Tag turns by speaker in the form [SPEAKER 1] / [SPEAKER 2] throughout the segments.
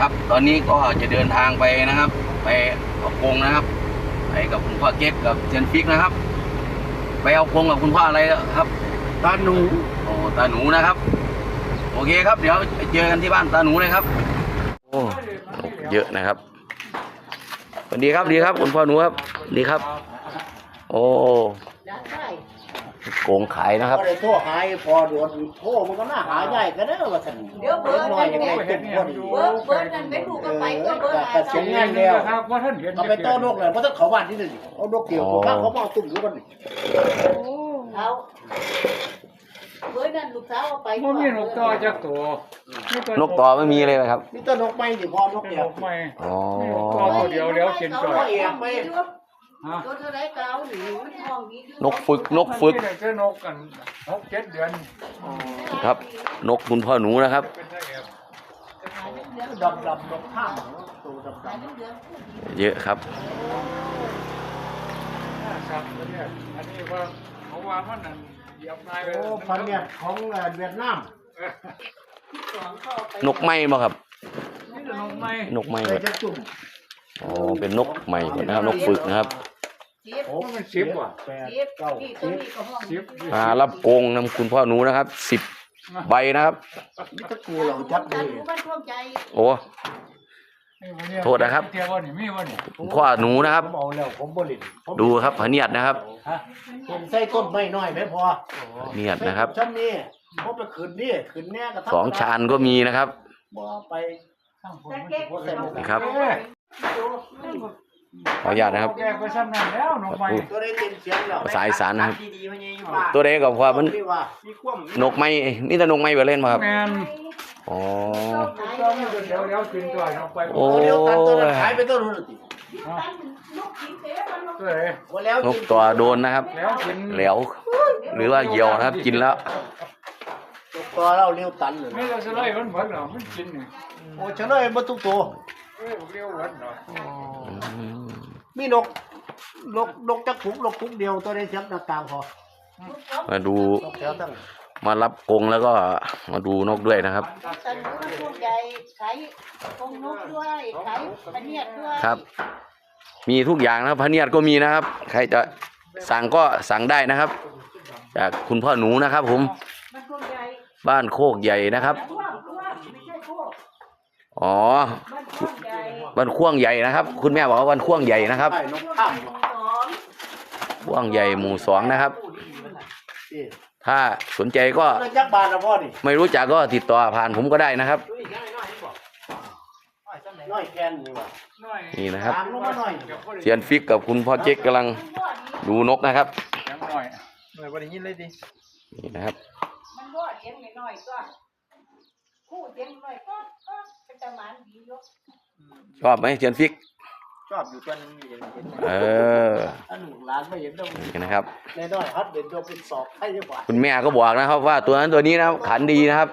[SPEAKER 1] ครับ ตอนนี้ก็จะเดินทางไปนะครับ ไปเอากงนะครับ ไปกับคุณพ่อเก๊กกับเจนฟิกนะครับ ไปเอากงกับคุณพ่ออะไรครับ
[SPEAKER 2] ตาหนู
[SPEAKER 1] โอ้ตาหนูนะครับ โอเคครับ เดี๋ยวไปเจอกันที่บ้านตาหนูเลยครับโอ้เยอะนะครับสวัสดีครับดีครับ คุณพ่อหนูครับ ดีครับ โอ้ โกงขายนะครับ
[SPEAKER 2] ก็เลยโทรหายพอโดนโทรมันก็น่าหาใหญ่ก็ได้ว่าท่าน
[SPEAKER 3] เดี๋ยวเบิร์ด
[SPEAKER 2] น้อยยังไงตุ่มพอดี
[SPEAKER 3] เบิร์ดเบิร์ดนั่นไม่ถูกกันไปก็เบิร์ดหา
[SPEAKER 2] แต่เสียงงานแล้ว
[SPEAKER 4] ครับว่าท่านเห็น
[SPEAKER 2] ก็ไปต้อนกเลยเพราะถ้าเขาบ้านที่หนึ่งเอานกเกี่ยวตัวข้างเขามาเอาตุ่มอยู่กันนี่
[SPEAKER 3] เขาเบิร์ดนั่นลูกสาวเอาไป
[SPEAKER 4] มันมีนกต่อจากตัวน
[SPEAKER 1] กต่อไม่มีเลยครับ
[SPEAKER 2] นี่ต้นนกไม้อยู่พอนก
[SPEAKER 4] เป็น
[SPEAKER 2] เกี่ย
[SPEAKER 4] น
[SPEAKER 2] ว
[SPEAKER 4] กไม่
[SPEAKER 1] อ๋อ
[SPEAKER 4] มีนกต่อตัวเดียวแล้วกินจ่อย
[SPEAKER 2] เขาเองไม่
[SPEAKER 4] ฮะ
[SPEAKER 3] ตัวเท่าไรเก้าหรือมันทองดี
[SPEAKER 1] นกฝึกนกฝึก
[SPEAKER 4] มันมีแต่เจ้านกกันหกเจ็ดเดือน
[SPEAKER 1] ครับ นกคุณพ่อหนูนะครับ
[SPEAKER 4] เป็นไงครับ
[SPEAKER 2] ดำดำนกข้างตัวดำดำ
[SPEAKER 1] เยอะครับ
[SPEAKER 4] ครับเนี่ยอันนี้ว่าเขาว่ามันนั่นเหยียบนาย
[SPEAKER 2] โอ้พันเนี่ยของเวียดนาม
[SPEAKER 1] นกไม้บ่ครับ
[SPEAKER 4] นี่แต่นกไม่
[SPEAKER 1] นกไม้
[SPEAKER 2] เค
[SPEAKER 1] หม
[SPEAKER 2] ย
[SPEAKER 1] ด
[SPEAKER 2] จะจุ่ม
[SPEAKER 1] อ๋อเป็นนกใหม่หมดนะครับ นกฝึกนะครับ
[SPEAKER 3] สิบ
[SPEAKER 2] โอ้
[SPEAKER 4] มันสิบว่ะ
[SPEAKER 2] แปด
[SPEAKER 3] สิบ
[SPEAKER 2] เก้า
[SPEAKER 3] นี่
[SPEAKER 2] สิ
[SPEAKER 3] ตัว
[SPEAKER 2] บ
[SPEAKER 3] นี้ก็ห้อง
[SPEAKER 4] สิบ
[SPEAKER 1] มารับโกงนำคุณพ่อหนูนะครับสิบใบนะครับ
[SPEAKER 2] นี่ตะกูเราจับ
[SPEAKER 3] กั
[SPEAKER 2] เล
[SPEAKER 3] น
[SPEAKER 2] ย
[SPEAKER 3] รู้มันท่วงใจ
[SPEAKER 1] โอ้ โทษนะครับ
[SPEAKER 4] เที่ยววันนี้มีวันนี้
[SPEAKER 1] คุณพ่อหนูนะครับ
[SPEAKER 2] ผมเอาแล้วผมบริลผม
[SPEAKER 1] ดูครับพะเนียดนะครับ
[SPEAKER 2] ฮะผมใส่ต้นไม้น้อยไม่พอ
[SPEAKER 1] พะเนียดนะครับ
[SPEAKER 2] ชั้นนี้ผมไปขึ้นนี่ขึ้นแน่กระทั่
[SPEAKER 1] สองชานก็มีนะครับ
[SPEAKER 2] บ่ไป
[SPEAKER 4] ข้างผม
[SPEAKER 3] แต่
[SPEAKER 4] มัน
[SPEAKER 3] เก๊ก
[SPEAKER 4] สิบ่ได้
[SPEAKER 1] ครับ
[SPEAKER 4] เอ้ย
[SPEAKER 1] ขออนุญาตนะครับ
[SPEAKER 4] แกไปซ้ำนั่นแล้วนกไม่
[SPEAKER 2] ตัวได้เต็มเสียงแล้ว
[SPEAKER 1] ภาษาอีสานนะครับ
[SPEAKER 2] ดีๆมันยังอยู่
[SPEAKER 1] ตัวใดกับว่ามัน
[SPEAKER 2] ที่ว่ามีความ
[SPEAKER 1] นกไม้นี่แต่นกไม้ไปเล่นมาครับ
[SPEAKER 4] แมน
[SPEAKER 1] อ๋อ
[SPEAKER 4] ต้องเดี๋ยวเดี๋ยวกินตัวนกไป
[SPEAKER 1] โอ้
[SPEAKER 2] ตัวเดียวกันตัวนั้นขายไปตัวนู้นติ
[SPEAKER 3] ลูกกินเต๊มันลูก
[SPEAKER 4] ตัวไหน
[SPEAKER 2] ว่าแล้ว
[SPEAKER 1] นกตัวโดนนะครับ
[SPEAKER 4] แล้วกิน
[SPEAKER 1] แหลวหรือว่าเหยี่ยวนะครับ กินแล้ว
[SPEAKER 2] ตัวเราเลี้ยวตันเลย
[SPEAKER 4] ไม่เราจะไล่มันหมดเหรอมันกินนี่
[SPEAKER 2] โอ้ชนะไอ้บ่ทุกตัว
[SPEAKER 4] เอ้ยเรียวหมดเหรอ
[SPEAKER 1] อื ม
[SPEAKER 2] มีนกนกนกจักขุกนกขุกเดียวตัวได้เสียงต่างๆพอ
[SPEAKER 1] มาดู
[SPEAKER 2] นกแถวตั้ง
[SPEAKER 1] มารับกรงแล้วก็มาดูนกด้วยนะครับ
[SPEAKER 3] ตันรู้มันท่วงใจขายกงนกด้วยขายปะเนียดด้วย
[SPEAKER 1] ครับ มีทุกอย่างนะครับพะเนียดก็มีนะครับ ใครจะสั่งก็สั่งได้นะครับจากคุณพ่อหนูนะครับ ผม
[SPEAKER 3] มันท่วงใจ
[SPEAKER 1] บ้านโคกใหญ่นะครับ
[SPEAKER 3] ท่วงท่วงไม่ใช่โคก
[SPEAKER 1] อ๋อ
[SPEAKER 3] มันท่วงใจ
[SPEAKER 1] บ้านข่วงใหญ่นะครับ คุณแม่บอกว่าบ้านข่วงใหญ่นะครับ
[SPEAKER 2] ไอ้นกข้าม
[SPEAKER 3] สอง
[SPEAKER 1] ข่วงใหญ่หมู่สองนะครับ
[SPEAKER 2] นี่
[SPEAKER 1] ถ้าสนใจก็
[SPEAKER 2] แล้วจักบาทนะพ่อนี่
[SPEAKER 1] ไม่รู้จักก็ติดต่อผ่านผมก็ได้นะครับ
[SPEAKER 2] น้อยแกนนี่ว่า
[SPEAKER 4] น้อย
[SPEAKER 1] นี่นะครับ
[SPEAKER 2] ตามลงมาหน่อย
[SPEAKER 1] เซียนฟิกกับคุณพ่อเจ๊กกำลังดูนกนะครับ
[SPEAKER 4] ยังน้อย
[SPEAKER 2] เลยบ่ได้ยินเลยดิ
[SPEAKER 1] นี่นะครับ
[SPEAKER 3] ตะหมานดีอยู่
[SPEAKER 1] ชอบไหมเซียนฟิก
[SPEAKER 2] ชอบอยู่ตัวนึงเห็นเห็น
[SPEAKER 1] เออ
[SPEAKER 2] อันหนึ่งล้านไม่เห็นต้อง
[SPEAKER 1] นี่นะครับ
[SPEAKER 2] ในน้อยฮัดเด่นตัวเป็นสอบให้ดีกว่า
[SPEAKER 1] คุณแม่ก็บอกนะครับ ว่าตัวนั้นตัวนี้นะครับขันดีนะครับ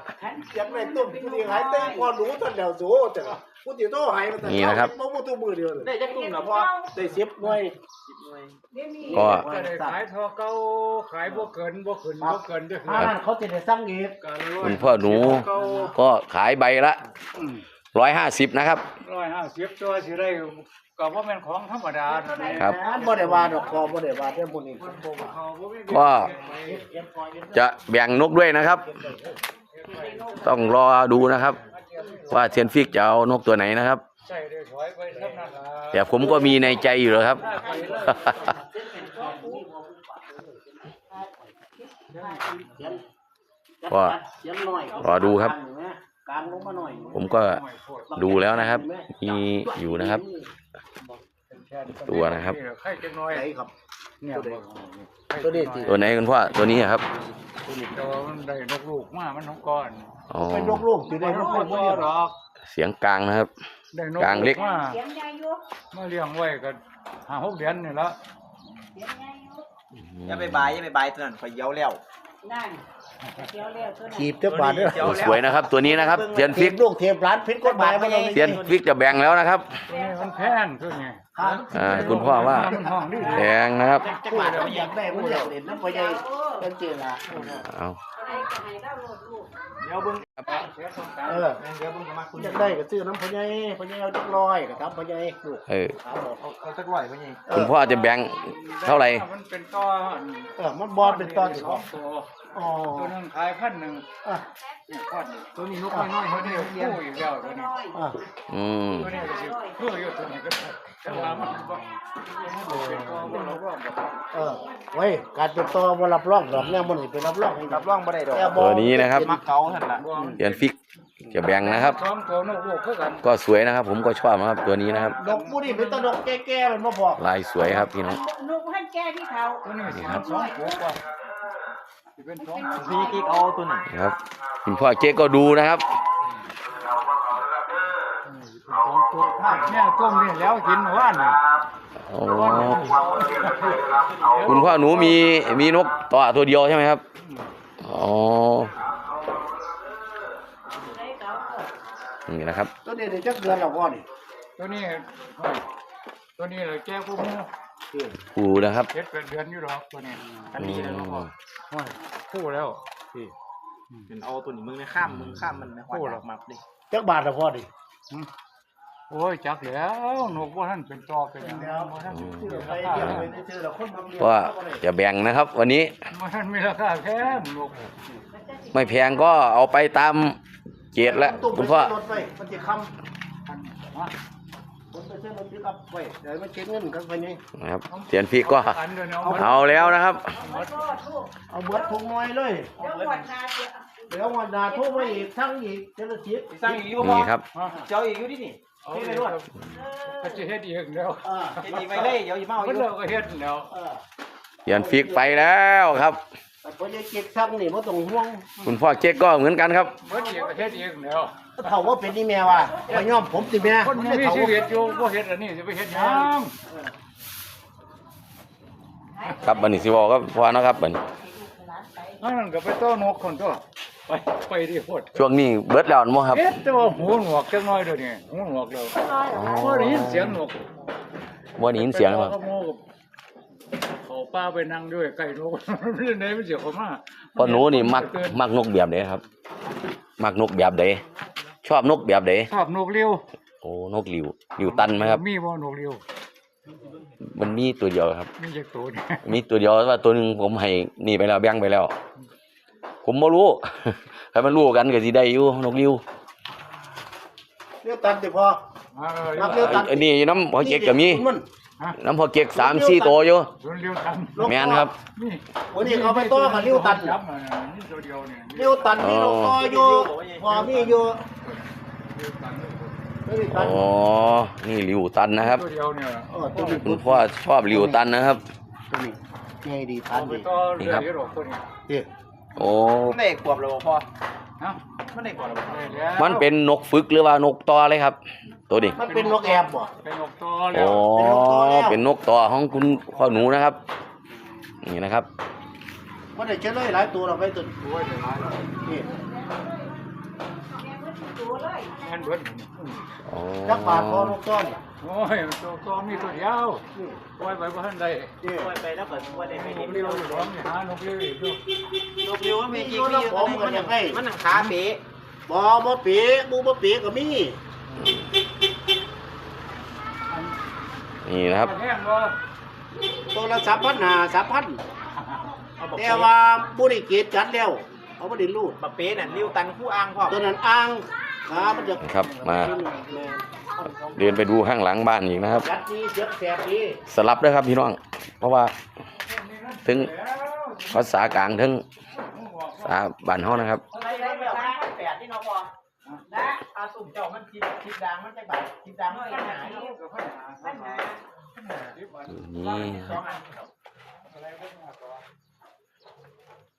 [SPEAKER 2] อยากได้ต้มผู้ที่หายเต้พอรู้ทันแล้วโซ่แต่ผู้ที่โตหายมาแต่
[SPEAKER 1] นี่นะครับ
[SPEAKER 2] บ่บ่ตัวมือเดียวเลย
[SPEAKER 3] ได้จักตุ่มนะพ่อ
[SPEAKER 2] ได้สิบหน่วย
[SPEAKER 3] เดี๋ยวนี้
[SPEAKER 1] ก็
[SPEAKER 4] จะได้ขายทอเก่าขายบ่เกินบ่ขึ้นบ่เกินจะคือ
[SPEAKER 2] ถ้านั้นเขาจะได้สั่งอีก
[SPEAKER 4] การรวย
[SPEAKER 1] คุณพ่อหนูก็ขายใบละ ร้อยห้าสิบนะครับ
[SPEAKER 4] ร้อยห้าสิบตัวสิได้ก็บ่แม่นของธรรมดา
[SPEAKER 1] ครับ
[SPEAKER 2] อันบ่ได้ว่าดอกคอบ่ได้ว่าเรื่องพวกนี้
[SPEAKER 1] ก็จะแบ่งนกด้วยนะครับ ต้องรอดูนะครับ ว่าเซียนฟิกจะเอานกตัวไหนนะครับ
[SPEAKER 4] ใช่ได้ถอยไปสำนักงาน
[SPEAKER 1] แต่ผมก็มีในใจอยู่แล้วครับ ก็
[SPEAKER 2] เสียงหน่อย
[SPEAKER 1] รอดูครับ ผมก็ดูแล้วนะครับ มีอยู่นะครับ ตัวนะครับ
[SPEAKER 4] ใครจะน้อย
[SPEAKER 2] ไหนครับ
[SPEAKER 4] เนี่ย
[SPEAKER 2] ตัวนี้ติ
[SPEAKER 1] ตัวไหนคุณพ่อตัวนี้อะครับ
[SPEAKER 4] ตัวมันได้นกลูกมามันน้องก้อน
[SPEAKER 1] อ๋อ
[SPEAKER 2] เป็นลูกลูกอยู่ในลูกลูก
[SPEAKER 4] บ่
[SPEAKER 2] บ่เนี่ย
[SPEAKER 4] ดอก
[SPEAKER 1] เสียงกลางนะครับ
[SPEAKER 4] ได้นก
[SPEAKER 1] กลางเล็ก
[SPEAKER 4] มา
[SPEAKER 3] เสียงใหญ่อยู่
[SPEAKER 4] มาเลี้ยงไว้ก็ห้าหกเดือนนี่ละ
[SPEAKER 3] เสียงใหญ่อยู่
[SPEAKER 5] อย่าไปบายอย่าไปบายตัวนั้นข่อยเย้าแล้ว
[SPEAKER 3] นั่น เดี๋ยวเร็วตัวนั้น
[SPEAKER 2] ขีบเจ้าบาทเด้อ
[SPEAKER 1] โอ้สวยนะครับ ตัวนี้นะครับเซียน
[SPEAKER 2] เท
[SPEAKER 1] ฟิก
[SPEAKER 2] ปลูกเทปร้านพิษกฎหมายมาเลย
[SPEAKER 1] เซียนฟิกจะแบ่งแล้วนะครับ
[SPEAKER 4] ตัวนี้มันแพงตัวนี้
[SPEAKER 2] ครับ
[SPEAKER 1] อ่าคุณพ่อว่า
[SPEAKER 4] มันห้องดี
[SPEAKER 1] แพงนะครับ
[SPEAKER 2] จักบาทมันอยากได้มันอยากเล่นน้ำพ่อใหญ่เป็นเจล่ะ
[SPEAKER 1] เอา
[SPEAKER 3] ตให้ก็ให้เราโลดลูก
[SPEAKER 5] เดี๋ยวเบิ่ง
[SPEAKER 4] เสียสงสาร
[SPEAKER 2] เออ
[SPEAKER 5] เดี๋ยวเบิ่งก็มาคุณ
[SPEAKER 2] อยากได้ก็ซื้อน้ำพ่อใหญ่พ่อใหญ่เอาจักร้อยก็ทำพ่อใหญ่ลูก
[SPEAKER 1] เออ
[SPEAKER 2] ถามบอก
[SPEAKER 5] เอาเอาสักร้อยบ่นี่
[SPEAKER 2] เอ
[SPEAKER 1] คุณ
[SPEAKER 2] อ
[SPEAKER 1] พ่อจะแบ่งเท่าไหร่
[SPEAKER 4] มันเป็นต้อ
[SPEAKER 2] เออมันบอลเป็นตอน
[SPEAKER 4] ส
[SPEAKER 2] ที่
[SPEAKER 4] อ
[SPEAKER 2] เขา
[SPEAKER 4] งตัว
[SPEAKER 2] อ๋อ
[SPEAKER 4] ตัวหนึงขายพันหนึ่ง
[SPEAKER 2] อะ
[SPEAKER 4] เนี่ยก้อนนี่
[SPEAKER 5] ตัวนี้นกน้อยๆ
[SPEAKER 4] ตัว
[SPEAKER 5] เขา
[SPEAKER 4] นี้
[SPEAKER 5] เนี่ยเรียน
[SPEAKER 4] คู่อีกแล้วตัวนี้
[SPEAKER 2] อะ
[SPEAKER 1] อืม
[SPEAKER 4] ตัวนี้ก็สิเพื่ออยู่ตัวนี้ก็ได้แต่ว่ามันบ่เป็นต้อบ่เราก็บ่
[SPEAKER 2] เออไว้ยการเป็นต่อบ่รับรองดอกเนี่ยมันสิเป็นรับรองให้
[SPEAKER 5] รับรองบ่ได้ดอก
[SPEAKER 2] แต่บ่
[SPEAKER 1] ตัวนี้นะครับ
[SPEAKER 5] มักเก่าหั่นล่ะ
[SPEAKER 4] บ่
[SPEAKER 1] เดือนฟิกจะแบ่งนะครับ
[SPEAKER 4] สองตัวนกลูกคือกัน
[SPEAKER 1] ก็สวยนะครับ ผมก็ชอบนะครับตัวนี้นะครับ
[SPEAKER 2] ดอกผู้นี่เป็นตะดอกแก่ๆมันมาบอก
[SPEAKER 1] ลายสวยครับพี่น้อง
[SPEAKER 3] ลูกให้แก่ที่เขา
[SPEAKER 4] ตัวนี้สิมันสองตัวกว่า
[SPEAKER 5] พี่กิ๊กเอาตัวนั้น
[SPEAKER 1] นะครับคุณพ่อเจ๊ก็ดูนะครับ
[SPEAKER 4] สองตัวเนี่ยต้มนี่แล้วกินเมื่อวานนี่
[SPEAKER 1] โอ้คุณพ่อหนูมีมีนกตัวตัวเดียวใช่ไหมครับอ๋อ
[SPEAKER 3] ให้เขาเออ
[SPEAKER 1] นี่นะครับ
[SPEAKER 2] ตัวนี้ได้จักเดือนแล้วพ่อนี่
[SPEAKER 4] ตัวนี้เฮ้ยตัวนี้เลยแก้ผู้มู
[SPEAKER 1] ปูนะครับ
[SPEAKER 4] เจ็ดแปดเดือนอยู่หรอกตัวนี้
[SPEAKER 5] อันนี้แล้วเนาะพ่อ
[SPEAKER 4] โอ้ยคู่แล้ว
[SPEAKER 5] เป็นเอาตัวนี้มึงเนี่ยข้ามมึงข้ามมันนะ
[SPEAKER 4] โอ้หรอ
[SPEAKER 5] มับดิ
[SPEAKER 2] จักบาทแล้วพ่อนี่
[SPEAKER 4] โอ้ยจักแล้วนกว่าท่านเป็นตอเป็นหยังบ่ท่าน
[SPEAKER 2] ซื้อ
[SPEAKER 4] มี
[SPEAKER 2] ไป
[SPEAKER 4] รา
[SPEAKER 2] เดี๋ยว
[SPEAKER 4] คา
[SPEAKER 2] ไปซื้อแล้วคนบางเดือน
[SPEAKER 1] ว่าจะแบ่งนะครับ วันนี้
[SPEAKER 4] บ่ท่านมีราคาแท้นก
[SPEAKER 1] ไม่แพงก็เอาไปตามเกตแล้ว
[SPEAKER 2] ตุ้ม
[SPEAKER 1] คุณพ่อ
[SPEAKER 2] รถไปมั นสิคำ
[SPEAKER 4] พันฮะ
[SPEAKER 2] ผมไปซื้อรถปิกอัพไว้เดี๋ยวมันเก็บเงินกันไปนี่
[SPEAKER 1] นะครับเตียนฟิกก็
[SPEAKER 4] อันเดียวเนี่ยเอา
[SPEAKER 1] เอาแล้วนะครับ
[SPEAKER 3] เอาโลดลูก
[SPEAKER 2] เอาเบิดทุงน้อยเลย
[SPEAKER 3] เดี๋ยวหมดนาเดี๋ยว
[SPEAKER 2] เดี๋ยววันหน้าโทรมาอีกทั้งอีกเจริญจิต
[SPEAKER 5] สร้างอีกอยู่บ่
[SPEAKER 1] นี่ครับ
[SPEAKER 4] ฮะ
[SPEAKER 5] เจ้าอีกอยู่ดินี่
[SPEAKER 4] เอาไปด้วยก็จะเฮ็ดอีกแล้ว
[SPEAKER 2] อ่า
[SPEAKER 5] เฮ็ดอีกไว้เลยเดี๋ยวอย่ามาเอาอ
[SPEAKER 4] มัน
[SPEAKER 5] ยู่
[SPEAKER 4] เลิกก็เฮ็ดแล้ว
[SPEAKER 2] อ่า
[SPEAKER 1] เตียนฟิกไปแล้วครับ
[SPEAKER 2] แต่พอจะเก็บทั้งนี่บ่ต้องห่วง
[SPEAKER 1] คุณพ่อเจ๊กก็เหมือนกันครับ
[SPEAKER 4] เบิดอีกก็เฮ็ดอีกแล้ว
[SPEAKER 2] เท่าว่าเป็นนี่แม่ว่าไปย่อมผมสิแม่
[SPEAKER 4] คนมัน
[SPEAKER 2] ได้
[SPEAKER 4] มี
[SPEAKER 2] เท่า
[SPEAKER 4] ชีวิตอยู่บ่เฮ็ดอันนี้สิไปเฮ็ดหยัง
[SPEAKER 1] ครับบันนี้สิบอกครับพ่อนะครับบัดน
[SPEAKER 4] อันนั้นก็ไปต้อนกคนตัวไปไปที่โพด
[SPEAKER 1] ช่วงนี้เบิดแล้วมั้งครับ
[SPEAKER 4] เอ๊ะแต่ว่าหูหนวกจังน้อยเดี๋ยวนี้หูหนวกแล้วบ่ได้ยินเสียงนก
[SPEAKER 1] บ่ได้ยินเสียงครับ
[SPEAKER 4] ไปต่อกับหมู่กับเขาป้าไปนั่งด้วยใกล้นกเรื่องไหนมันเสียเขามา
[SPEAKER 1] พ่อหนูนี่มักมักนกแบบไหนครับ มักนกแบบไหน ชอบนกแบบไหน
[SPEAKER 4] ชอบนกเลี้ยว
[SPEAKER 1] โอ้นกหลิวหลิวตันไหมครับ
[SPEAKER 4] มีบ่นกเลี้ยว
[SPEAKER 1] มันมีตัวเดียวครับ
[SPEAKER 4] มีจักตัวนี่
[SPEAKER 1] มีตัวเดียวว่าตัวหนึงผมให้นี่ไปแล้วแบ่งไปแล้ว ผมบ่รู้ให้มันรู้กันก็สิได้อยู่นกหลิว
[SPEAKER 2] เรียวตันสิพอ
[SPEAKER 4] อ่าเออ
[SPEAKER 2] นับเลี้ยวตั
[SPEAKER 1] อันนี้น้ำพอเก๊กก็มี
[SPEAKER 2] มัน
[SPEAKER 1] น้ำพอเก๊กสามสี่ตัวอยู่
[SPEAKER 4] ส่วนเลี้ยวตัน
[SPEAKER 1] แม่นครับ
[SPEAKER 4] นี่
[SPEAKER 2] วันนี้เขาไปต่อกับเลี้ยวตัน
[SPEAKER 4] จับมาน่ะนี่ตัวเดียวเนี่ย
[SPEAKER 2] เลี้ยวตันนี่เราต่ออยู่พอมีอยู่
[SPEAKER 4] เลี้ยวตันเลย
[SPEAKER 2] เลี้ยวตัน
[SPEAKER 1] อ๋อ นี่หลิวตันนะครับ
[SPEAKER 4] ตัวเดียวเนี่ย
[SPEAKER 2] เออตัวนี้
[SPEAKER 1] คุณพ่อชอบหลิวตันนะครับ
[SPEAKER 2] ตัวนี้ไงดีตัน
[SPEAKER 4] เอาไป
[SPEAKER 2] ดี
[SPEAKER 4] ต่อเรือที่หรอกตัวนี้
[SPEAKER 2] เด้อ
[SPEAKER 1] โอ้
[SPEAKER 5] มันได้ขวบแล้วบ่พ่อ
[SPEAKER 4] ฮะ
[SPEAKER 5] มันได้ขวบแล้วบ่
[SPEAKER 4] ได้แล้ว
[SPEAKER 1] มันเป็นนกฝึกหรือว่านกตอเลยครับ ตัวนี้
[SPEAKER 2] มันเป็นนกแอบบ่
[SPEAKER 4] เป็นนกต่อแล้
[SPEAKER 1] โอ้
[SPEAKER 4] ว
[SPEAKER 1] เป็นนกต่อของคุณพ่อหนูนะครับ นี่นะครับ
[SPEAKER 2] มันได้เฉลยหลายตัวเราไปตัว
[SPEAKER 4] โอ้ยเดี๋ยวมาแล้ว
[SPEAKER 2] นี่
[SPEAKER 4] แม่นเบิด
[SPEAKER 1] อ๋อ
[SPEAKER 2] จักบาทพอนกต้อน
[SPEAKER 4] โอ้ยตัวต่อมีตัวเดียวปล่อยไปบ่ทันได้
[SPEAKER 2] เด้อ
[SPEAKER 5] ปล่อยไปแล้วก็บ่ได้ไป
[SPEAKER 4] น
[SPEAKER 5] เห็น
[SPEAKER 4] กเลี้ยวอยู่ร้องนี่หานกเลี้ยวอีกอยู่
[SPEAKER 5] นกเลี้ยวมันมีกี่ปีมันยังมันนั่งขาเป๋
[SPEAKER 2] บ่บ่เปีบูบ่เปีก็มี
[SPEAKER 1] นี่นะครับ
[SPEAKER 4] แห้งบ่
[SPEAKER 2] ตัวละสามพันห้าสามพัน
[SPEAKER 5] เอาบอก
[SPEAKER 2] แต่ว่าบุริเกตจัดแล้วเอาบ่ได้รูด
[SPEAKER 5] บักเป๋น่ะลิ้วตันคู่อ้างพ่อ
[SPEAKER 2] ตัวนั้นอ้างขามันจะ
[SPEAKER 1] ครับมาเดินไปดูข้างหลังบ้านอีกนะครับ
[SPEAKER 2] จัดดีเสียบแสบดี
[SPEAKER 1] สลับด้วยครับพี่น้อง เพราะว่าถึงภาษากลางถึงภาษาบ้านเฮานะครับ
[SPEAKER 5] อะไรได้แบบแปดที่เนาะพ่อนะอาสุ่มเจ้ามันคิดคิดดังมันจังบาทคิดดังมันจังหาย
[SPEAKER 3] ปัญหา
[SPEAKER 1] นี่
[SPEAKER 5] สองอัน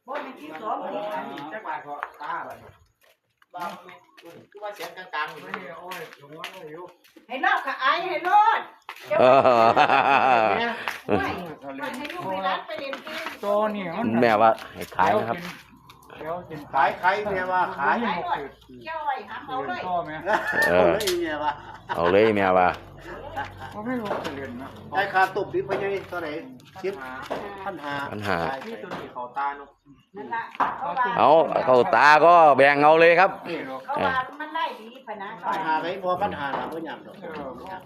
[SPEAKER 3] บ่มีที่สองนี่
[SPEAKER 5] จักบาทก็ตาบัดบาง คือว่าเสียงกลางๆอยู่
[SPEAKER 4] ไม่โอ้ยอยู่ว่าอยู่
[SPEAKER 3] ให้ลอกกะอายให้โลดเดี๋ยว
[SPEAKER 1] เออ
[SPEAKER 3] ไม่มันให้ลูกไปรัดไปเรียนเกม
[SPEAKER 4] ตัวนี่มัน
[SPEAKER 1] แม่ว่าให้ขายนะครับ
[SPEAKER 4] เดี๋ยวกิน
[SPEAKER 2] ขายขายแม่ว่าขาย
[SPEAKER 3] ขายหมดเจ้าไว้หาเอาเลย
[SPEAKER 4] พ่อแม่
[SPEAKER 1] เออ
[SPEAKER 2] เอาเลยแม่ว่า
[SPEAKER 1] เอาเลยแม่ว่า
[SPEAKER 3] เผ
[SPEAKER 4] มไม่รู้จะเรียนนะ
[SPEAKER 2] ได้ค่าตุบดิพะยัยเท่าไหร่สิบพันห้า
[SPEAKER 1] ปัญหา
[SPEAKER 5] ที่ตัวนี้เขาตาเนาะ
[SPEAKER 3] นั่นล่ะเขาว่า
[SPEAKER 1] เอาเข้าตาก็แบ่งเอาเลยครับ
[SPEAKER 4] นี่หรอก
[SPEAKER 3] เขาว่ามันได้ดีพะนะ
[SPEAKER 2] ปัญหาไงพอปัญหาหนาบ่ยากดอก
[SPEAKER 4] เออยาก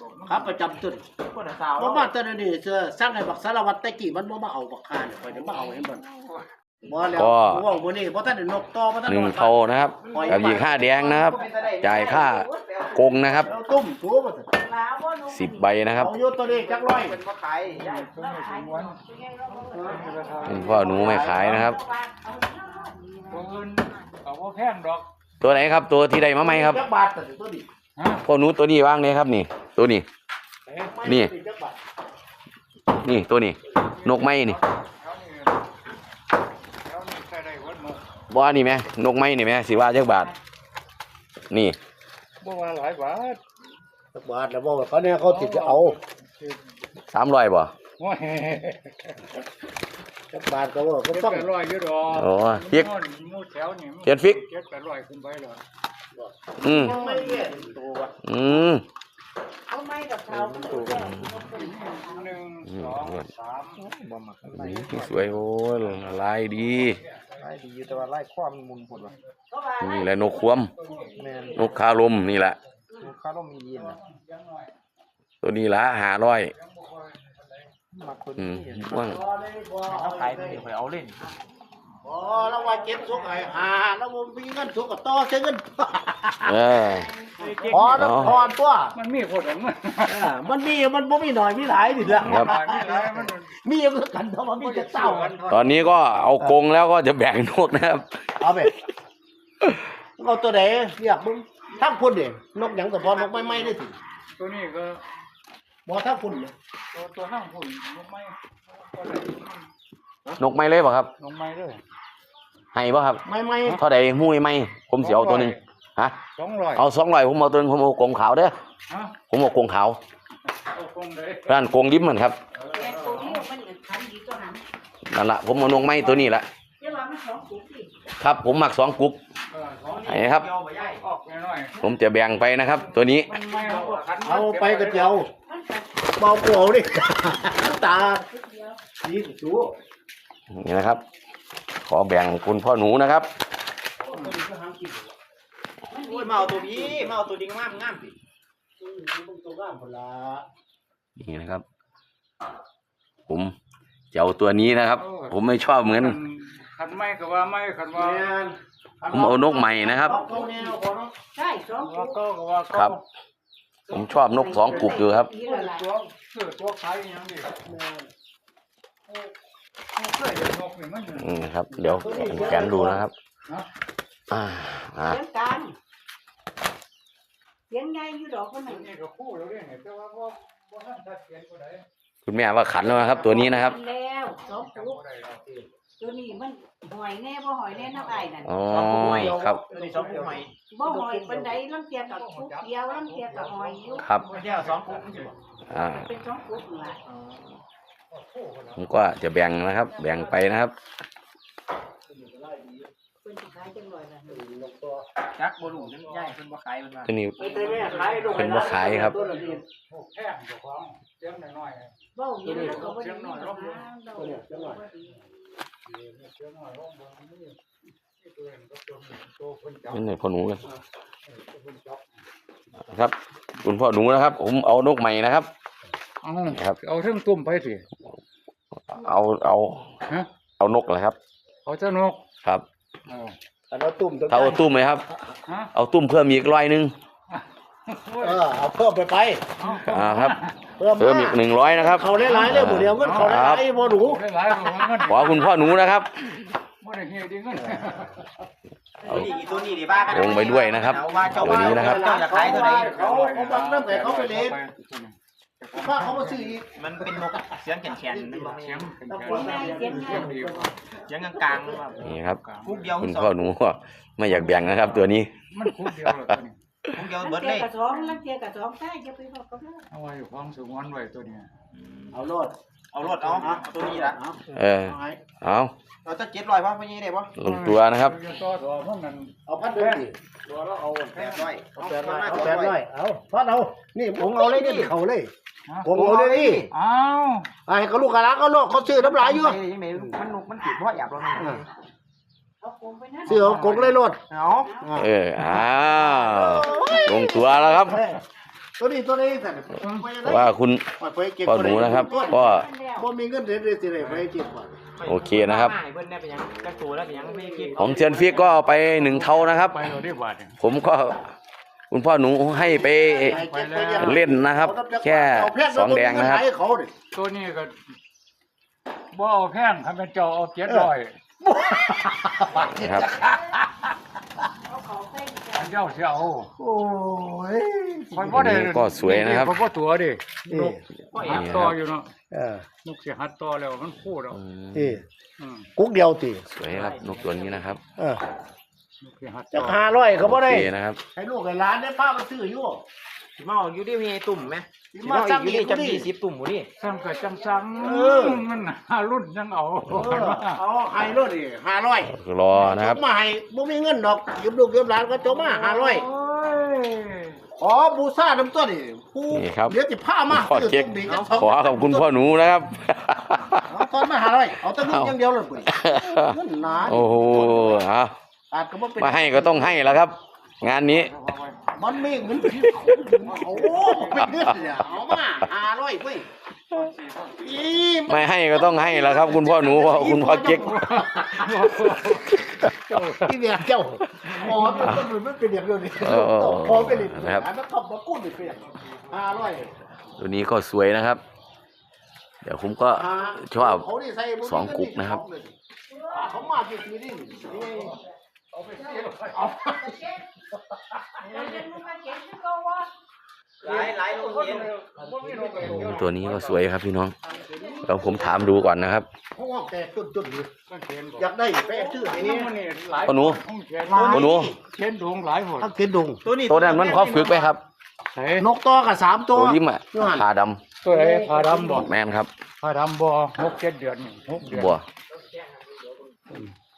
[SPEAKER 4] บอก
[SPEAKER 2] ครับประจำจุด
[SPEAKER 5] คนละสาว
[SPEAKER 2] บ่มาแตอนนี้เสื้อสร้างให้บักสารวัตรแต่กี้มันบ่มาเอาบักคาเนี่ยไปเดี๋ยวมาเอาให้มันบ่แล้ว
[SPEAKER 1] ก็
[SPEAKER 2] บ่ว่ามื้อนี้บ่ทันได้นกต่อบ่ทัน
[SPEAKER 1] หนึ่งเท่านะครับกับยีค่าแดงนะครับ จ่ายค่า กงนะครับ
[SPEAKER 2] เอาตุ้มถูบ่ซั่น
[SPEAKER 3] ลาวบ่นุ่ม
[SPEAKER 1] สิบใบนะครับ
[SPEAKER 2] เอาอยู่ตัวนี้จักร้อย
[SPEAKER 5] เป็นพ่อขายยาย
[SPEAKER 4] ต้องให้ถึงวัน
[SPEAKER 1] คุณพ่อหนูไม่ขายนะครับ
[SPEAKER 4] ตัวอื่นเขาบ่แพงดอก
[SPEAKER 1] ตัวไหนครับ ตัวที่ใดมาไหมครับ
[SPEAKER 2] จักบาทซั่นตัวนี้
[SPEAKER 4] ฮะ
[SPEAKER 1] พ่อหนูตัวนี้ว่างเลยครับนี่ ตัวนี้ นี่
[SPEAKER 2] จักบาท
[SPEAKER 1] นี่ตัวนี้ นกไม้นี่
[SPEAKER 4] แถวนี้แถวนี้ใส่ได้วัดหมด
[SPEAKER 1] บ่นี่ไหมนกไม้นี่ไหมสิว่าจักบาท นี่
[SPEAKER 4] บ่ว่าหลายบาท
[SPEAKER 2] จักบาทแล้วบ่ว่าเขาเนี่ยเขาติดจะเอา
[SPEAKER 1] สามร้อยบ่
[SPEAKER 4] โอ้ย
[SPEAKER 2] จักบาทก็ว่าก็
[SPEAKER 4] เจ็ด
[SPEAKER 2] ต้อง
[SPEAKER 4] แปดร้อยอยู่ดอก
[SPEAKER 1] โอ้ฟิก
[SPEAKER 4] หมู่แถวนี่มัน
[SPEAKER 1] เจ็ดฟิก
[SPEAKER 4] เจ็ดแปดร้อยขึ้นไปเลย
[SPEAKER 1] อืม
[SPEAKER 2] ไม่เรียนตัววะ
[SPEAKER 1] อืม
[SPEAKER 3] เอาไม้กับเขามันถูก
[SPEAKER 4] หนึ่งสองสาม
[SPEAKER 1] นี่สวยโอ้ยลายดี
[SPEAKER 5] ไล่ดีแต่ว่าไล่ความมุนผลว่ะ
[SPEAKER 3] เขาว่า
[SPEAKER 1] นี่แหละนกควม
[SPEAKER 5] แม่น
[SPEAKER 1] นกคาลมนี่แหละ
[SPEAKER 5] ข้าวต้มมีดีนะ
[SPEAKER 1] ตัวนี้ละหาร้อย
[SPEAKER 5] มาคน
[SPEAKER 1] อืม
[SPEAKER 5] นี้
[SPEAKER 1] ว่าง
[SPEAKER 2] พอเลยพอ
[SPEAKER 5] เขาขายไปไปเอาเล่น
[SPEAKER 2] พอแล้วว่าเจ็บสุกไอ้หาแล้วบ่มีเงินสุกก็ต่อใช้เงิน
[SPEAKER 1] เออ
[SPEAKER 2] พอแล้วพอตัว
[SPEAKER 4] มันมีคนอันมัน
[SPEAKER 2] เออมันมีมันบ่มีหน่อยมีหลายนี่แหละ
[SPEAKER 1] ครับ
[SPEAKER 4] หลายไม่หลายมัน
[SPEAKER 2] มีอย่างกันเท่าว่ามีจะเต้ากัน
[SPEAKER 1] ตอนนี้ก็เอากรงแล้วก็จะแบ่งนกนะครับ
[SPEAKER 2] เอาไปเอาตัวไหนอยากมึงทั้งพุ่นเด้นกหยังก็พอนกไม้ไม้ได้สิ
[SPEAKER 4] ตัวนี้ก็
[SPEAKER 2] บ่ทั้งพุ่นเนี่ย
[SPEAKER 4] ตัวตัวห้างหุ่นนกไม้
[SPEAKER 1] นกไม้เลยป่ะครับ
[SPEAKER 4] นกไม้ด้วย
[SPEAKER 1] ให้ป่ะครับ
[SPEAKER 2] ไม้ไม้
[SPEAKER 1] เท่าใดมุ้ยไม่ผมเสียเอาตัวหนึ่งฮะ
[SPEAKER 4] สองร้อย
[SPEAKER 1] เอาสองร้อยผมเอาตัวหนึงผมเอากรงขาวเด้อ
[SPEAKER 4] ฮะ
[SPEAKER 1] ผมเอากรงขาว
[SPEAKER 4] เอาคงเลย
[SPEAKER 1] ร้านกรงริมมันครับ
[SPEAKER 3] แต่ตัวนี้มันขันดีตัวนั้น
[SPEAKER 1] นั่นละผมเอานกไม้ตัวนี้ละ
[SPEAKER 3] เดี๋ยวว่ามันสองกุ๊กสิ
[SPEAKER 1] ครับ ผมหมักสองกุ๊ก
[SPEAKER 4] เออสอง
[SPEAKER 1] ไอ้ครับ
[SPEAKER 5] เกี่ยวไปย่าย
[SPEAKER 4] ออกน้อย
[SPEAKER 1] ผมจะแบ่งไปนะครับ ตัวนี้
[SPEAKER 4] มันไม่เอาขัน
[SPEAKER 2] เอาไปกระเจียว
[SPEAKER 3] มันขัน
[SPEAKER 2] เบาหัวดิ ตา
[SPEAKER 3] กุ๊กเดียว
[SPEAKER 2] สีสู
[SPEAKER 1] นี่นะครับ ขอแบ่งคุณพ่อหนูนะครับ
[SPEAKER 5] โอ้ยมาเอาตัวนี้มาเอาตัวนี้งามงามสิ
[SPEAKER 2] มึงตัวงามพุ่นละ
[SPEAKER 1] นี่นะครับ ผมจะเอาตัวนี้นะครับ ผมไม่ชอบเหมือน
[SPEAKER 4] ขันไม่ก็ว่าไม่ขันว่า
[SPEAKER 2] แม่น
[SPEAKER 1] ผมเอานกใหม่นะครับ
[SPEAKER 2] เอาเขาแนวพอเนาะ
[SPEAKER 3] ใช่สอง
[SPEAKER 4] ว่า
[SPEAKER 3] กุ๊ก
[SPEAKER 4] ก็ก็ว่าก็
[SPEAKER 1] ครับ ผมชอบนกสองกุกอยู่ครับ
[SPEAKER 3] ดีแล้วล่ะ
[SPEAKER 4] ตัวเสื้อตัวขายอยังนี้เสื้อเห็ นนกนี่มัน
[SPEAKER 1] อืมครับ เดี๋ยวแกนดูนะครับ
[SPEAKER 4] ฮะ
[SPEAKER 1] อ่าอ่า
[SPEAKER 3] เสียงการเสียงไงอยู่ดอกคนนั้
[SPEAKER 4] ตัวนนี้ก็คู่แล้วเนี่ยแต่ว่าบ่บ่ทันทัดเขียนบ่ได้
[SPEAKER 1] คุณแม่ว่าขันแล้วนะครับ ตัวนี้นะครับ
[SPEAKER 3] แล้วสอง
[SPEAKER 4] จำ
[SPEAKER 3] กุ๊ก
[SPEAKER 4] บ่ได้หรอก
[SPEAKER 3] ตัวนี้มันหอยแน่บ่หอยแน่น้ำไอ้นั่น
[SPEAKER 1] อ๋อครับ
[SPEAKER 5] ตัวนี้สองกุ๊กใหม่
[SPEAKER 3] บ่หอยปานใดลังเทียกับกุ๊กเดียวลังเทียกับหอยอยู่
[SPEAKER 1] ครับ
[SPEAKER 5] ไม่ใช่เอาสองกุ๊กมันสิบ่
[SPEAKER 1] อ่า
[SPEAKER 3] เป็นสองกุ๊กล่ะ
[SPEAKER 1] ผมก็จะแบ่งนะครับ แบ่งไปนะครับ
[SPEAKER 3] เป็นสิขายจังหน่อยล่ะ
[SPEAKER 5] จักบ่รู้นั่นย่ายเพิ่นบ่ขายเพิ่นว่า
[SPEAKER 1] ตัวนี้
[SPEAKER 2] ไปแต่แม่ขายลูก
[SPEAKER 1] เป็นบ่ขายครับ
[SPEAKER 2] ตัวละนี่
[SPEAKER 4] โอ้แพงเจ้าของเสียงน้อย
[SPEAKER 3] เว้าอย่างนั้นก็บ่ได้มีปัญหาดอก
[SPEAKER 2] ตัวเนี่ยจังหน่อย
[SPEAKER 4] ๆเสียงน้อยลงเบิ่งนี่นี่ตัวเองก็ตัวนี้ตัวเพิ่นจับ
[SPEAKER 1] นี่พ่อหนูกัน
[SPEAKER 4] ตัวเพิ่นจับ
[SPEAKER 1] ครับ คุณพ่อหนูนะครับ ผมเอานกใหม่นะครับ
[SPEAKER 4] เอา
[SPEAKER 1] ครับ
[SPEAKER 4] เอาเรื่องตุ่มไปสิ
[SPEAKER 1] เอาเอา
[SPEAKER 4] ฮะ
[SPEAKER 1] เอานกเลยครับ
[SPEAKER 4] เอาเจ้านก
[SPEAKER 1] ครับ
[SPEAKER 4] เอา
[SPEAKER 2] อันนั้นตุ่มตัว
[SPEAKER 1] ถ้าเอาตุ้มไหมครับ
[SPEAKER 4] ฮะ
[SPEAKER 1] เอาตุ้มเพิ่มอีกร้อยหนึง
[SPEAKER 2] เออเอาเพิ่มไปไป
[SPEAKER 1] อ่าครับ
[SPEAKER 2] เพิ่ม
[SPEAKER 1] เพิ่มอีกหนึ่งร้อยนะครับ
[SPEAKER 2] เขาได้หลายเลยบ่เดียวเงินเขาได้หลายบ่หนู
[SPEAKER 4] หลายๆตัวมัน
[SPEAKER 1] ขอคุณพ่อหนูนะครับ
[SPEAKER 4] บ่ได้เฮ็ดดีเงิน
[SPEAKER 5] ตัวนี้ตัวนี้ดีบ้ากัน
[SPEAKER 1] ลงไปด้วยนะครับ
[SPEAKER 5] เอาว่าเจ้า
[SPEAKER 1] ตัวนี้นะครับ
[SPEAKER 5] เจ้าอยากขายตัวไหน
[SPEAKER 2] เขาเขาบังน้ำไก่เขาไปเล่น ถ้าเขามาซื้ออีก
[SPEAKER 5] มันเป็นนกเสียงแข็งๆมันบ่แม่
[SPEAKER 4] เสียง
[SPEAKER 5] น
[SPEAKER 4] เป็น
[SPEAKER 3] เสียงไงเสียงไง
[SPEAKER 4] เสียงดีกว่า
[SPEAKER 5] เสียงกลางๆว่า
[SPEAKER 1] นี่ครับ
[SPEAKER 5] กุ๊กเดียว
[SPEAKER 1] คุณ
[SPEAKER 5] สอ
[SPEAKER 1] พ่องหนูก็ไม่อยากแบ่งนะครับ ตัวนี้
[SPEAKER 4] มันคู่เดียวเลยตัวนี้
[SPEAKER 5] กุ๊กเดียว
[SPEAKER 3] ลัง
[SPEAKER 5] เบิด
[SPEAKER 3] เที
[SPEAKER 5] เลยย
[SPEAKER 3] กับสองลังเทียกับสองใช่จะไปบอกกับเรา
[SPEAKER 4] เอาไว้อยู่ฟังสูงวันไว้ตัวเนี้ย
[SPEAKER 2] เอาโลด
[SPEAKER 5] เอารถเอาเอาตัวนี้ละ
[SPEAKER 1] เออเอา
[SPEAKER 5] เราจะเจ็ดร้อยป่ะไม่ยี่ได้ป่ะ
[SPEAKER 1] ลงตัวนะครับ
[SPEAKER 4] ต่อต่อมันนั่น
[SPEAKER 2] เอาพันเดียวดิ
[SPEAKER 5] ตัวเราเอาแปดร้อย
[SPEAKER 2] เอาแปดร้อยเอาแปดร้อยเอาพันเอานี่ผมเอาเลยนี่เขาเลย ผมเอาเลยนี่
[SPEAKER 4] อ้าว
[SPEAKER 2] ไอ้เขาลูกกระลาเขาโลกเขาซื้อน้ำลายอยู่
[SPEAKER 5] ยังไงมันนุกมันติดเพราะหยาบเรา
[SPEAKER 3] เอาโกงไปนั่น
[SPEAKER 2] ซื้อเอากงเลยรถ
[SPEAKER 5] เอา
[SPEAKER 1] เอออ้าวลงตัวแล้วครับ
[SPEAKER 2] ตัวนี้ตัวนี้แต่
[SPEAKER 1] ว่าคุณพ่อหนูนะครับก็
[SPEAKER 2] บ่มีเงินเดือนเดือนสิเลยไปเก็บก่อน
[SPEAKER 1] โอเคนะครับ
[SPEAKER 5] เบิ้ลได้ไปยังกระตูแล้วไปยังไม่คิด
[SPEAKER 1] ของเชียนฟิกก็เอาไปหนึ่งเท่านะครับ
[SPEAKER 4] ไปเราได้บาทเนี่ย
[SPEAKER 1] ผมก็ คุณพ่อหนูให้ไปเล่นนะครับ แค่สองแดงนะครับ
[SPEAKER 2] ให้เขาดิ
[SPEAKER 4] ตัวนี้ก็บ่เอาแพงทำเป็นเจ้าเอาเจ็ดร้อย
[SPEAKER 1] นะครับ
[SPEAKER 3] เอาเขาไป
[SPEAKER 4] เจ้าเสียเอา
[SPEAKER 2] โอ้ย
[SPEAKER 4] คอยบ่ได้
[SPEAKER 1] ก็สวยนะครับ
[SPEAKER 4] เขาบ่ตัวดินก
[SPEAKER 1] นี่
[SPEAKER 4] หัด
[SPEAKER 1] นะครับ
[SPEAKER 4] ต่ออยู่เนาะ
[SPEAKER 2] เออน
[SPEAKER 4] กเสียหัดต่อแล้วมันพูดแล้ว
[SPEAKER 1] อืม
[SPEAKER 2] ที่
[SPEAKER 4] อืม
[SPEAKER 2] กุ๊กเดียวตี
[SPEAKER 1] สวยครับนกตัวนี้นะครับ
[SPEAKER 2] เออน
[SPEAKER 4] กเสียหัด
[SPEAKER 2] จะ
[SPEAKER 4] ต่อ
[SPEAKER 2] หาร้อยเขาบ่
[SPEAKER 1] โอ
[SPEAKER 2] ได้
[SPEAKER 1] เคนะครับ
[SPEAKER 2] ให้ลูกให้หลานได้ป้ามาซื้ออยู่
[SPEAKER 5] มาเอาอยู่ที่มีตุ่มไหม
[SPEAKER 2] มา
[SPEAKER 5] มา
[SPEAKER 2] จั
[SPEAKER 5] จั
[SPEAKER 2] ง
[SPEAKER 5] ง
[SPEAKER 2] อี
[SPEAKER 5] ยี่
[SPEAKER 2] ก
[SPEAKER 5] จัง
[SPEAKER 2] นี่
[SPEAKER 5] ยี่สิบตุ่มหมูนี่
[SPEAKER 4] ซ้ำกับจังสัง
[SPEAKER 2] เออ
[SPEAKER 4] มันหารุ่นยังเอา
[SPEAKER 2] เออเอาให้รถดิห้าร้อย
[SPEAKER 1] รอนะครับ
[SPEAKER 2] มาให้บ่มีเงินดอกยืมลูกยืมหลานก็จบมาห้าร้อย
[SPEAKER 4] โอ้ย
[SPEAKER 2] ขอบูชาน้ำต้นนี่ผู้
[SPEAKER 1] นี่ครับ
[SPEAKER 2] เดี๋ยวจะพามา
[SPEAKER 1] พ่อเจ๊ก
[SPEAKER 2] ซื้อของดี
[SPEAKER 1] ขอขอบคุณพ่อหนูนะครับ
[SPEAKER 2] เอาตอนมาหาร้อยเอาแตั้งนี้อย่างเดียวเลยเว้ยเงินหนา
[SPEAKER 1] โอ้โหเอา
[SPEAKER 2] อาจก็บ่เป็น
[SPEAKER 1] มาให้ก็ต้องให้แล้วครับ งานนี้
[SPEAKER 2] มันมีเงินที่เขาโอ้เป็นเงินเนี่ยเอามาห้าร้อยเว้ยอี
[SPEAKER 1] ไม่ให้ก็ต้องให้แล้วครับ คุณพ่อหนูพ่อคุณพ่อเก๊ก
[SPEAKER 2] อีเนี่ยเจ้าหมอเป็นคนอื่นไม่เป็นอย่างเดียวนี่
[SPEAKER 1] เออ
[SPEAKER 2] พอเป็นอีก
[SPEAKER 1] นะครับ
[SPEAKER 2] อันนั้นขับมากู้นี่เป็นอย่างห้าร้อย
[SPEAKER 1] ตัวนี้ก็สวยนะครับ เดี๋ยวผมก็ชอบ
[SPEAKER 2] เขานี่ใส่บ่มี
[SPEAKER 1] สองกุ๊กนะครับ
[SPEAKER 2] เขามาที่ทีนี่นี่ เอาไปเอา
[SPEAKER 3] เดี๋ยวเก็บที่เขา
[SPEAKER 5] หลายหลายโรงเรียน
[SPEAKER 1] ตัวนี้ก็สวยครับพี่น้องแล้วผมถามดูก่อนนะครับ
[SPEAKER 2] เขาว่าแกจุดๆอยากได้แปะชื่อไอ้นี่
[SPEAKER 4] มันนี่หลาย
[SPEAKER 1] พ่อหนู
[SPEAKER 4] เขียน
[SPEAKER 1] พ่อหนู
[SPEAKER 4] เขนดวงหลายหมด
[SPEAKER 2] ถ้าเกิดดง
[SPEAKER 5] ตัวนี้
[SPEAKER 1] ตัวนั้นมันเขาฝึกไหมครับ
[SPEAKER 2] นกต่อกับสามตั
[SPEAKER 1] วยิ้มอะขาด
[SPEAKER 4] ตัวไหนผาดำบ่
[SPEAKER 1] แมนครับ
[SPEAKER 4] ผาดำบ่หกเจ็ดเดือนนี่หกเดือน
[SPEAKER 1] บัว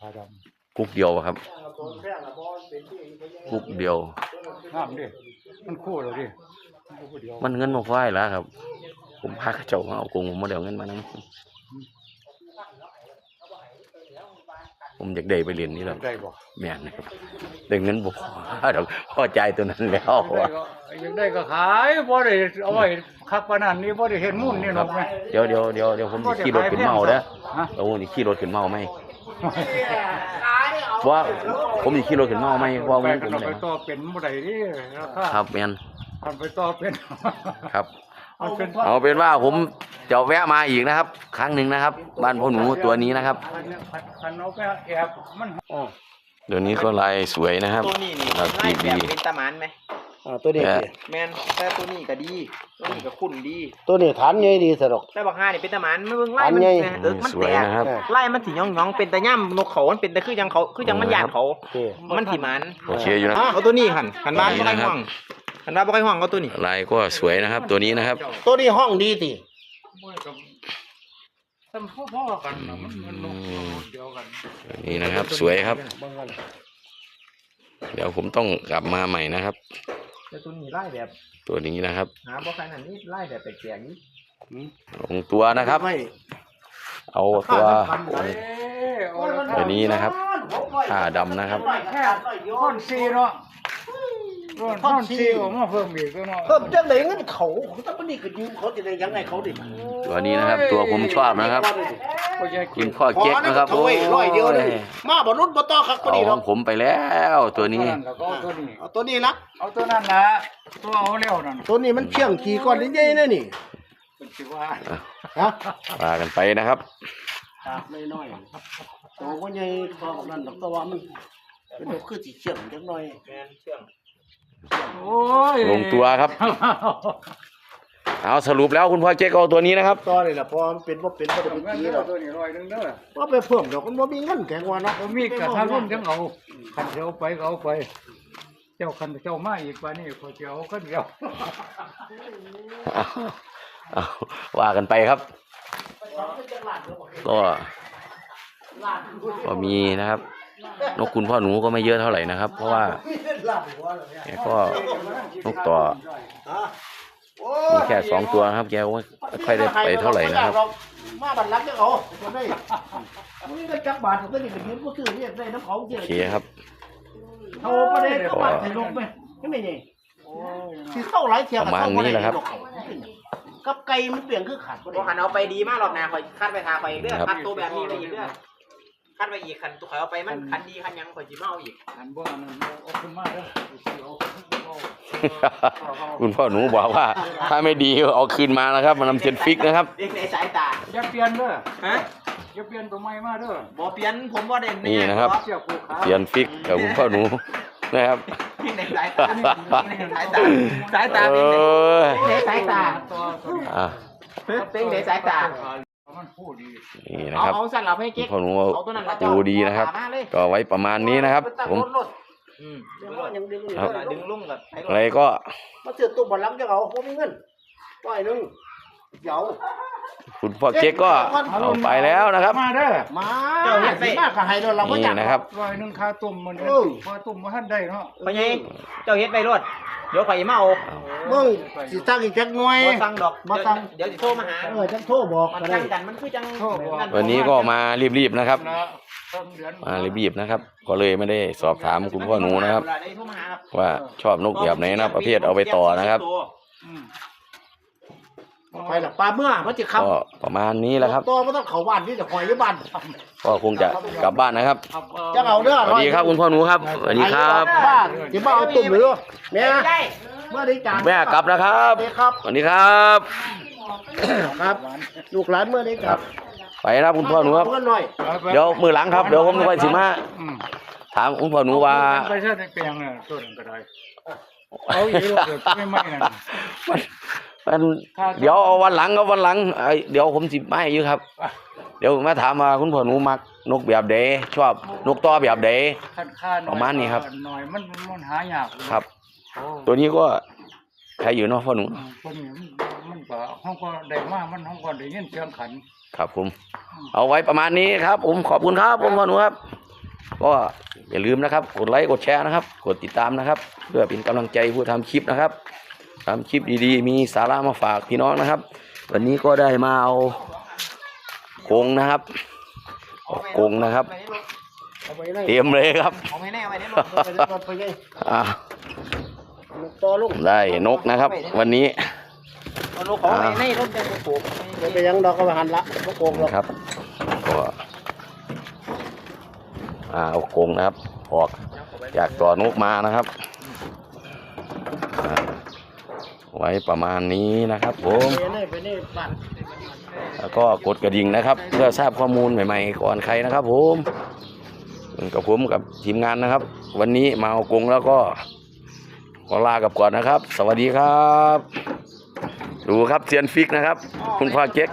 [SPEAKER 4] ผ้าดำ
[SPEAKER 1] กุ๊กเดียวครับ กุ๊กเดียวำ
[SPEAKER 4] งามดิมันคู่เลยดิมันคู่เดียว
[SPEAKER 1] มันเงินมาควายแล้วครับ ผมพาเขาเจ้ามาเอากงผมมาเดี๋ยวเงินมานั้นผมอยากได้ไปเรียนนี่แหละ
[SPEAKER 4] ได้บ่
[SPEAKER 1] แม่นนะครับได้เงินบ่พอดอกพอใจตัวนั้นแล้ว
[SPEAKER 4] ได้ก็ยังได้ก็ขายบ่ได้เอาไว้คักปานนั้นนี่บ่ได้เห็นมุ่นนี่
[SPEAKER 1] ค
[SPEAKER 4] หร
[SPEAKER 1] รั
[SPEAKER 4] อบกไหม
[SPEAKER 1] เดี๋ยวเดี๋ยวเดี๋ยวเดี๋ยวผมสิขี่รถขึ้นเมาเด้อ
[SPEAKER 4] ฮะ
[SPEAKER 1] แล้วผมสิขี่รถขึ้นเมาไหม ว่าผมสิขี่รถขึ้นเมาไหมว่า
[SPEAKER 4] ไป
[SPEAKER 1] เงินผ
[SPEAKER 4] กัน
[SPEAKER 1] ม
[SPEAKER 4] เอา
[SPEAKER 1] เล
[SPEAKER 4] ไป
[SPEAKER 1] ย
[SPEAKER 4] ต่อเป็นบ่ได้ดิราคา
[SPEAKER 1] ครับแม่น
[SPEAKER 4] ทำไปต่อเป็น
[SPEAKER 1] ครับ
[SPEAKER 4] มันเป็น
[SPEAKER 1] เอาเป็นว่าผมจะแวะมาอีกนะครับ ครั้งหนึ่งนะครับ บ้านพ่อหนูตัวนี้นะครับ
[SPEAKER 4] คันเอาไปแอบมัน
[SPEAKER 1] เดี๋ยวนี้ก็ลายสวยนะครับ
[SPEAKER 5] ตัวนี้นี่
[SPEAKER 1] ครับ
[SPEAKER 5] ไล่
[SPEAKER 1] ดี
[SPEAKER 5] แบบ
[SPEAKER 1] ดี
[SPEAKER 5] เป็นตะมันไหม
[SPEAKER 2] อ่าตัวนี้
[SPEAKER 1] เออ
[SPEAKER 2] สิ
[SPEAKER 5] แมนแต่ตัวนี้ก็ดีตัวนี้ก็คุ้นดี
[SPEAKER 2] ตัวนี้ฐานใหญ่ดีสะดอก
[SPEAKER 5] แต่บางห้านี่เป็นตะมันไม่เบิ่งไล่มัน
[SPEAKER 2] อันใหญ่
[SPEAKER 5] นะเออมัน
[SPEAKER 1] ส
[SPEAKER 5] แต
[SPEAKER 1] วย
[SPEAKER 5] ก
[SPEAKER 1] นะครับ
[SPEAKER 5] ไล่มันสีย่องย่องๆเป็นตะย่ำนกเขามันเป็นตะคือยังเขาคือยังมันหยาดเขา
[SPEAKER 2] โอเค
[SPEAKER 5] มันถีมัน
[SPEAKER 1] โอเคอยู่นะ
[SPEAKER 5] เอาตัวนี้หันหันบ้าน
[SPEAKER 1] นี่
[SPEAKER 5] บ่ค่อย
[SPEAKER 1] นะครับ
[SPEAKER 5] ห่วงหันบ้านบ่ค่อยห่วงเอาตัวนี้
[SPEAKER 1] ลายก็สวยนะครับ ตัวนี้นะครับ
[SPEAKER 2] ตัวนี้ห้องดีติ
[SPEAKER 4] บ่กับทำพ่อๆกันน่ะมันมันนกเดียวกัน
[SPEAKER 1] นี่นะครับ สวยครับ
[SPEAKER 2] เบิ่งกัน
[SPEAKER 1] เดี๋ยวผมต้องกลับมาใหม่นะครับ
[SPEAKER 5] แต่ตัวนี้ไล่แบบ
[SPEAKER 1] ตัวนี้นะครับ
[SPEAKER 5] หาบ่ค่อยนั่นนี่ไล่แบบแปลกๆนี่
[SPEAKER 1] ลงตัวนะครับ
[SPEAKER 2] ไม่
[SPEAKER 1] เอาตัว
[SPEAKER 4] เอ้ยเอาละ
[SPEAKER 1] ตัวนี้นะครับผ้าดำนะครับ
[SPEAKER 4] แค่ท่อนซีเนาะ ท่อนซีออกมาเพิ่มอีกแล้วเนาะ
[SPEAKER 2] เพิ่มจังไดเงินเขาถ้ามันนี่ก็ยืมเขาจะได้ยังไงเขาดิ
[SPEAKER 1] ตัวนี้นะครับ ตัวผมชอบนะครับ
[SPEAKER 4] ก็จะ
[SPEAKER 1] คุณพ่อเก๊กนะครับ
[SPEAKER 2] โอ้ยร้อยเดียวเลยมาบ่รุ่นบ่ต่อครับพอ
[SPEAKER 1] เอา
[SPEAKER 2] ดี
[SPEAKER 1] ข
[SPEAKER 2] เนาะ
[SPEAKER 1] องผมไปแล้วตัวนี้
[SPEAKER 4] แล้วก็เอาตัวนี้
[SPEAKER 2] เอาตัวนี้นะ
[SPEAKER 4] เอาตัวนั้นนะตัวเอาแล้วนั่น
[SPEAKER 2] ตัวนี้มันเพียงขี่ก่อนใหญ่ๆนะนี่
[SPEAKER 4] เป็นสิว่า
[SPEAKER 2] ฮะ
[SPEAKER 1] ว่ากันไปนะครับ
[SPEAKER 2] ตากน้อยๆตัวก็ใหญ่พอกับนั้นดอกแต่ว่ามันเป็นดอกคือสิเชื่องจังหน่อย
[SPEAKER 5] แมนเชื่อง
[SPEAKER 4] โอ้ย
[SPEAKER 1] ลงตัวครับ เอาสรุปแล้วคุณพ่อเจ๊กเอาตัวนี้นะครับ
[SPEAKER 2] ต่อนี่ล่ะพอมันเป็นบ่เป็นบ่ได้
[SPEAKER 4] เอา
[SPEAKER 2] เป็น
[SPEAKER 4] เงิน
[SPEAKER 2] ขี่
[SPEAKER 4] เด้
[SPEAKER 2] ด
[SPEAKER 4] อ
[SPEAKER 2] อก
[SPEAKER 4] ตัวนี้ร้อยหนึงเด้อ
[SPEAKER 2] ว่าไปเพิ่มดอกมันบ่มีเงินแกงว่าเนาะ
[SPEAKER 4] บ่มีกระทะรุ่นจังเอาคันเดียวไปก็เอาไป เจ้าคันเจ้ามาอีกว่านี่ขอเจ้าคันเดียว
[SPEAKER 1] เอาเอาว่ากันไปครับ ก็ก็มีนะครับ นกคุณพ่อหนูก็ไม่เยอะเท่าไหร่นะครับ เพราะว่า แกก็นกต่อมีแค่สองตัวนะครับ แกก็ไม่ค่อยได้ไปเท่าไหร่นะครับ
[SPEAKER 2] มาบัตรลักจะเอาได้นี่ได้จักบาทก็ยังยืมก็ซื้อเนี่ยได้น้ำเขา
[SPEAKER 1] โอ
[SPEAKER 2] เกี่ยว
[SPEAKER 1] เคครับ
[SPEAKER 2] เอาประเด็นก็บาทใส่ลงไปก็ไม่ยังที่เข้าหลายเที่ยวกับไก่มันเปลี่ยนคือขาด
[SPEAKER 5] บ่คันเอาไปดีมากหรอกนะข่อยคัดไปทาข่อยอีกเด้อคัดตัวแบบนี้ไปอีกเด้อ คัดไปอีกคันตัวข่อยเอาไปมันคันดีคันยังข่อยสิมาเอาอีก
[SPEAKER 4] อันบ่อันนั้นเอาขึ้นมาเด้อเอา
[SPEAKER 1] คุณพ่อหนูบอกว่า ถ้าไม่ดีเอาคืนมานะครับ มันนำเทียนฟิกนะครับ
[SPEAKER 5] เด็กในสายตา
[SPEAKER 4] อย่าเปลี่ยนเด้อ
[SPEAKER 5] ฮะ
[SPEAKER 4] อย่าเปลี่ยนตัวใหม่มาเด้อ
[SPEAKER 5] บ่เปลี่ยนผมบ่ได้
[SPEAKER 1] นี่นะครับ
[SPEAKER 4] เสียผูกขา
[SPEAKER 1] เทียนฟิกกับคุณพ่อหนูนะครับ
[SPEAKER 5] เด็กในสายตาเด็กในสายตาสายตา
[SPEAKER 1] เอ
[SPEAKER 5] เด็กใน
[SPEAKER 1] อ
[SPEAKER 5] สายตา
[SPEAKER 4] ตัวตัวนี้
[SPEAKER 1] อะ
[SPEAKER 5] เด็กในสายตา
[SPEAKER 4] มั นพูดดี
[SPEAKER 1] นี่นะ
[SPEAKER 5] เอา
[SPEAKER 1] ครับ
[SPEAKER 5] เอาสั่นเราให้
[SPEAKER 1] คุ
[SPEAKER 5] เก๊
[SPEAKER 1] ณ
[SPEAKER 5] ก
[SPEAKER 1] พ่อหนู
[SPEAKER 5] เอาตัวนั้นละเจ้า
[SPEAKER 1] ดูดีนะครับ
[SPEAKER 5] มาเลย
[SPEAKER 1] ก็ไว้ประมาณนี้นะครับ ผม
[SPEAKER 5] อืม
[SPEAKER 2] ยังดึง
[SPEAKER 1] ครับ
[SPEAKER 5] ดึงลุ่งกับไอ้
[SPEAKER 1] อะไรก็
[SPEAKER 2] มาเสือตุ้มบัตรลักจะเอาเพราะมีเงินร้อยนึงเดี๋ยว
[SPEAKER 1] คุณพ่อเก๊กก็เอาไปแล้วนะครับ
[SPEAKER 4] มาเด้อ
[SPEAKER 2] มาเจ้าเห็นมากกับไฮโดรเราไม่
[SPEAKER 1] นี่
[SPEAKER 2] อยาก
[SPEAKER 1] นะครับ
[SPEAKER 4] ร้อยหนึงค่าต้มมัน
[SPEAKER 2] เออ
[SPEAKER 4] ค่าต้มบ่ทันได้เนาะ
[SPEAKER 5] พ่อใหญ่เจ้าเฮ็ดไปรวด เดี๋ยวข่อยมาเอา
[SPEAKER 2] มึงสิตั้งอีกจักหน่วย
[SPEAKER 5] บ่สั่งดอก
[SPEAKER 2] มาสั่ง
[SPEAKER 5] เดี๋ยวสิโทรมาหา
[SPEAKER 2] เออจังโทรบอก
[SPEAKER 5] มัน
[SPEAKER 2] ก็ได้
[SPEAKER 5] สั่งกันมันคือจัง
[SPEAKER 1] วันนี้ก็มารีบๆนะครับ
[SPEAKER 4] นะต้นเดือน
[SPEAKER 1] มารีบๆนะครับ ก็เลยไม่ได้สอบถามคุณพ่อหนูนะครับ
[SPEAKER 5] ได้โทรมาหาครับ
[SPEAKER 1] ว่าชอบนกแบบไหนนะประเภทเอาไปต่อนะครับ
[SPEAKER 4] อืม
[SPEAKER 2] ไปละปลาเมื่อมันจะขับ
[SPEAKER 1] ก็ประมาณนี้แหละครับ
[SPEAKER 2] ตัวมันต้องเขาบ้านที่จะคอยอยู่บ้าน
[SPEAKER 1] ก็คงจะกลับบ้านนะครับ
[SPEAKER 4] ครับ
[SPEAKER 2] จะเอาเด้อ
[SPEAKER 1] สวัสดีครับคุณพ่อหนูครับสวัสดีครับ
[SPEAKER 2] บ้านที่บ้านเอาตุ่มหรือแม่
[SPEAKER 5] ได้
[SPEAKER 2] เมื่อได้จาน
[SPEAKER 1] แม่กลับนะครับ
[SPEAKER 2] สวัสดีครับ
[SPEAKER 1] สวัสดีครับ
[SPEAKER 2] ครับลูกหลานเมื่อได้
[SPEAKER 1] ค
[SPEAKER 2] ก
[SPEAKER 1] รั
[SPEAKER 2] ลั
[SPEAKER 1] บบไปนะครับคุณพ่อหนูครับ
[SPEAKER 2] เงินหน่อย
[SPEAKER 1] เดี๋ยวมือหลังครับเดี๋ยวผมจะไปสิมา
[SPEAKER 4] อืม
[SPEAKER 1] ถามคุณพ่อหนูว่า
[SPEAKER 4] ไปเส้นในเปียงเนี่ยต้นก็ได้เอาอีกแล้วเกิดไม่ไหม่นั่น
[SPEAKER 1] มันเดี๋ยวเอาวันหลังเอาวันหลังไอ้เดี๋ยวผมสิไม่อยู่ครับ เดี๋ยวมาถามว่าคุณพ่อหนูมักนกแบบใดชอบนกต่อแบบใด
[SPEAKER 4] คันค่าหน่อย
[SPEAKER 1] ประมาณนี้ครับ
[SPEAKER 4] หน่อยมันมันหายาก
[SPEAKER 1] ครับ
[SPEAKER 4] โอ้
[SPEAKER 1] ตัวนี้ก็ใครอยู่เนาะพ่อหนู
[SPEAKER 4] อืมคนนี้มันมันก็ห้องก็ได้มามันห้องก็ได้ยินเสียงขัน
[SPEAKER 1] ครับผม เอาไว้ประมาณนี้ครับ ผมขอบคุณครับผมพ่อหนูครับ ก็อย่าลืมนะครับ กดไลค์กดแชร์นะครับ กดติดตามนะครับ เพื่อเป็นกำลังใจผู้ทำคลิปนะครับ ทำคลิปดีๆ มีสาระมาฝากพี่น้องนะครับ วันนี้ก็ได้มาเอากงนะครับเอากงนะครับ
[SPEAKER 2] เต
[SPEAKER 1] รียมเลยครับ
[SPEAKER 5] เอาไม่แน่เอาไว้ได้
[SPEAKER 2] อไปได้ก่อนไปเลย
[SPEAKER 1] อ่า
[SPEAKER 2] ลูกต่อลูก
[SPEAKER 1] ได้นกนะครับ วันนี้
[SPEAKER 5] เอาลูกของไว้ในรถจะปลูก
[SPEAKER 2] ไม่ไปยังดอกก็ไปหันละลูกโกงหรอก
[SPEAKER 1] นะครับก็อ่าเอากงนะครับออกจากต่อนกมานะครับอ่า ไว้ประมาณนี้นะครับผมแล้วก็กดกระดิ่งนะครับ เพื่อทราบข้อมูลใหม่ๆก่อนใครนะครับ ผมกับผมกับทีมงานนะครับ วันนี้มาเอากรงแล้วก็ขอลากับก่อนนะครับ สวัสดีครับ ดูครับเซียนฟิกนะครับ คุณพ่อเจ๊ก